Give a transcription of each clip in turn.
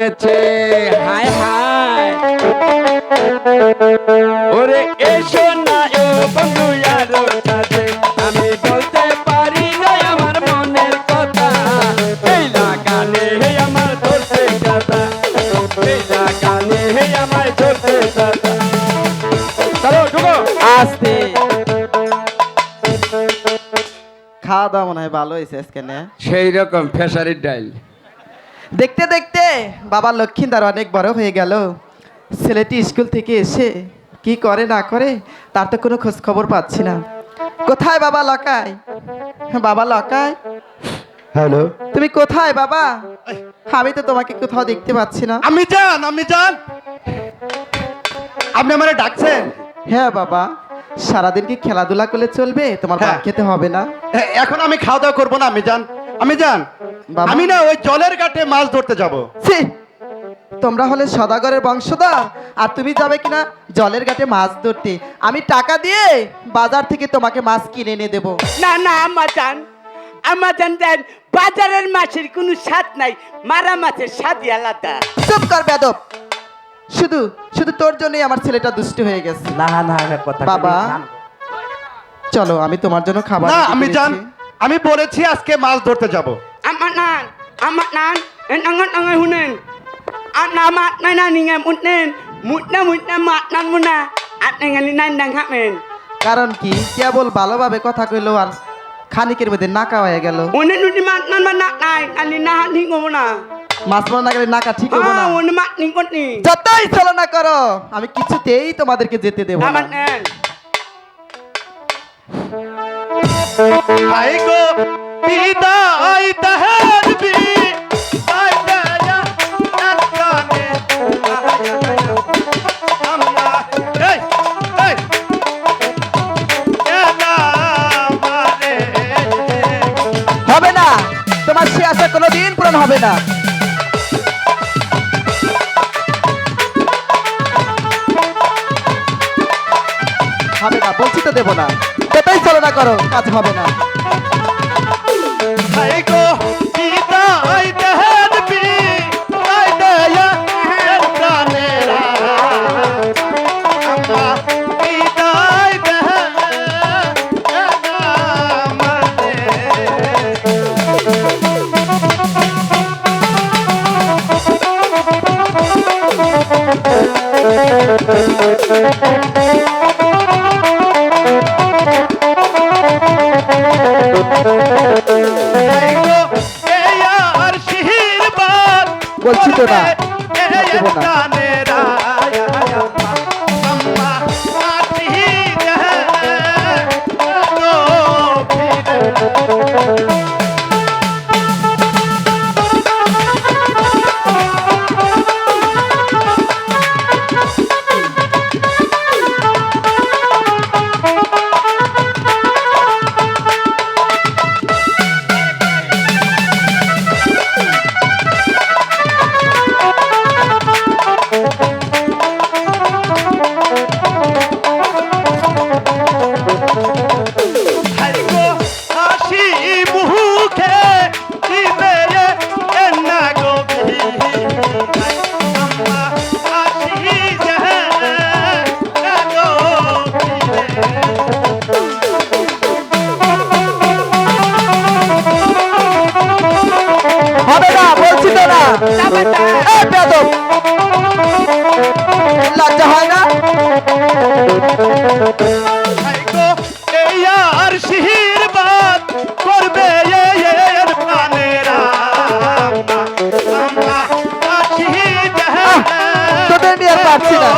গেছে। হায় হায়। ওরে এসো না ও বন্ধু আরও কাছে আমি বলতে পারি না আমার মনের কথা। এই লাগানে হে আমার ধরতে কথা এই লাগানে হে আমার ধরতে কথা চলো ঢুকো। আস্তে। খাওয়া দাওয়া মনে হয় ভালো হয়েছে আজকে না? সেই রকম ফেসারির ডাইল। দেখতে দেখতে বাবা লক্ষ্মীদার অনেক বড় হয়ে গেল। ছেলেটি স্কুল থেকে এসে কি করে না করে তার তো কোনো খোঁজ খবর পাচ্ছি না। কোথায় বাবা লকায় বাবা লকায় হ্যালো। তুমি কোথায় বাবা? আমি তো তোমাকে কোথাও দেখতে পাচ্ছি না। আমি যান আমি যান আপনি আমারে ডাকছেন? হ্যাঁ বাবা সারাদিন কি খেলাধুলা করলে চলবে? তোমার ভাত হ্যাঁ। খেতে হবে না। এখন আমি খাওয়া দাওয়া করব না আমি যান আমি যান। আমি না ওই জলের ঘাটে মাছ ধরতে যাব। ছি! তোমরা হলে সদাগরের বংশধর। আর তুমি যাবে কিনা? জলের ঘাটে মাছ ধরতে। আমি টাকা দিয়ে বাজার থেকে তোমাকে মাছ কিনে এনে দেবো। না না আমাজান আমাজান দেন বাজারের মাছের কোনো স্বাদ নাই। মারা মাছের স্বাদই আলাদা। চুপ কর বেদব। শুধু শুধু তোর জন্যই আমার ছেলেটা দুষ্ট হয়ে গেছে। না না কথা বাবা। চলো আমি তোমার জন্য খাবার না আমি জান আমি বলেছি আজকে মাছ ধরতে যাব। আমার নান আমার নান এনাঙ্গন নাঙ্গই হুনেন আর না মাত নাই না নিঙে মুটনেন মুটনা মুটনা মাত নান মুনা আর নেঙ্গালি নান কারণ কি কেবল ভালোভাবে কথা কইলো আর খানিকের মধ্যে নাকা হয়ে গেল উনি নুটি মাত নান মা নাক নাই নালি না হাত ঠিক হব না মাছ মারা না গেলে নাকা ঠিক হব না হ্যাঁ মাত নিং কোটনি যতই চলো করো আমি কিছুতেই তোমাদেরকে যেতে দেবো না নেন গো হবে না। হবে না বলছি তো দেবো না। যতই চলো না করো, কাজ হবে না। বলছি তো না, হবে না বলছি তো না! লজ্জা হয় না? আর শিহির বাত করবে তোদের নিয়ে পারছি না।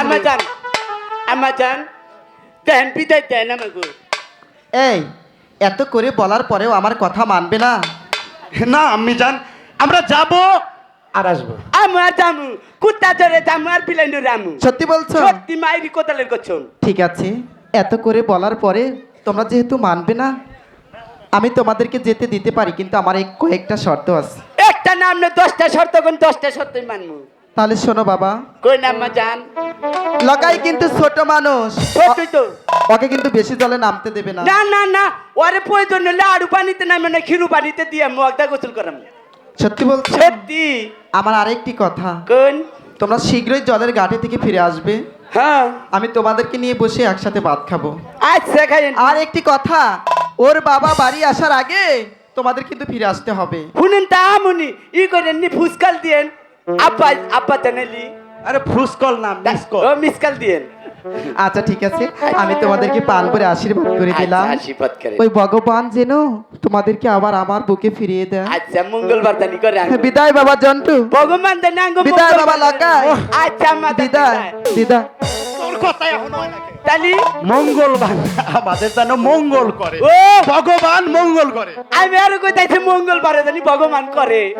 আমাজান আমাজান দেন বিদায় দেন আমাকে এই এত করে বলার পরেও আমার কথা মানবে না। না আমি জান আমরা যাব আর আসব। আমার জামু কুত্তা ধরে জামু আর বিলাইনো রামু। সত্যি বলছো? সত্যি মাইরি কোতালের করছন ঠিক আছে এত করে বলার পরে তোমরা যেহেতু মানবে না আমি তোমাদেরকে যেতে দিতে পারি কিন্তু আমার এই কয়েকটা শর্ত আছে। একটা নাম না দশটা শর্ত কোন দশটা শর্তই মানবো? তাহলে শোনো বাবা। কই নাম মা জান লকাই কিন্তু ছোট মানুষ। সত্যি তো। ওকে কিন্তু বেশি জলে নামতে দেবে না। না না না ওরে প্রয়োজন হলে আড়ু পানিতে নামে না খিরু পানিতে দিয়ে মগদা গোসল করাম। সত্যি বলছো সত্যি? আমার আরেকটি কথা। কোন? তোমরা শীঘ্রই জলের ঘাটে থেকে ফিরে আসবে। হ্যাঁ। আমি তোমাদেরকে নিয়ে বসে একসাথে ভাত খাব। আচ্ছা খাইন আর একটি কথা ওর বাবা বাড়ি আসার আগে তোমাদের কিন্তু ফিরে আসতে হবে। শুনেন তা মুনি ই করেন নি ফুসকাল দিয়েন। আব্বা আব্বা জানালি আরে ফুসকল না মিসকল। ও মিসকাল দিয়েন। আচ্ছা ঠিক আছে। আমি তোমাদেরকে পান করে আশীর্বাদ করে দিলাম। আচ্ছা, আশীর্বাদ করে। ওই ভগবান যেন তোমাদেরকে আবার আমার বুকে ফিরিয়ে দেয়। আচ্ছা মঙ্গলবার দানি করে। বিদায় বাবা জন্টু। ভগবান দানি বিদায় বাবা লকাই। আচ্ছা মা দিদা দিদা তোর কথাই এখন হয় না? তালি? মঙ্গল আমাদের যেন মঙ্গল করে। ও! ভগবান মঙ্গল করে। আমি আরও কোথায় মঙ্গল পারে জানি ভগবান করে।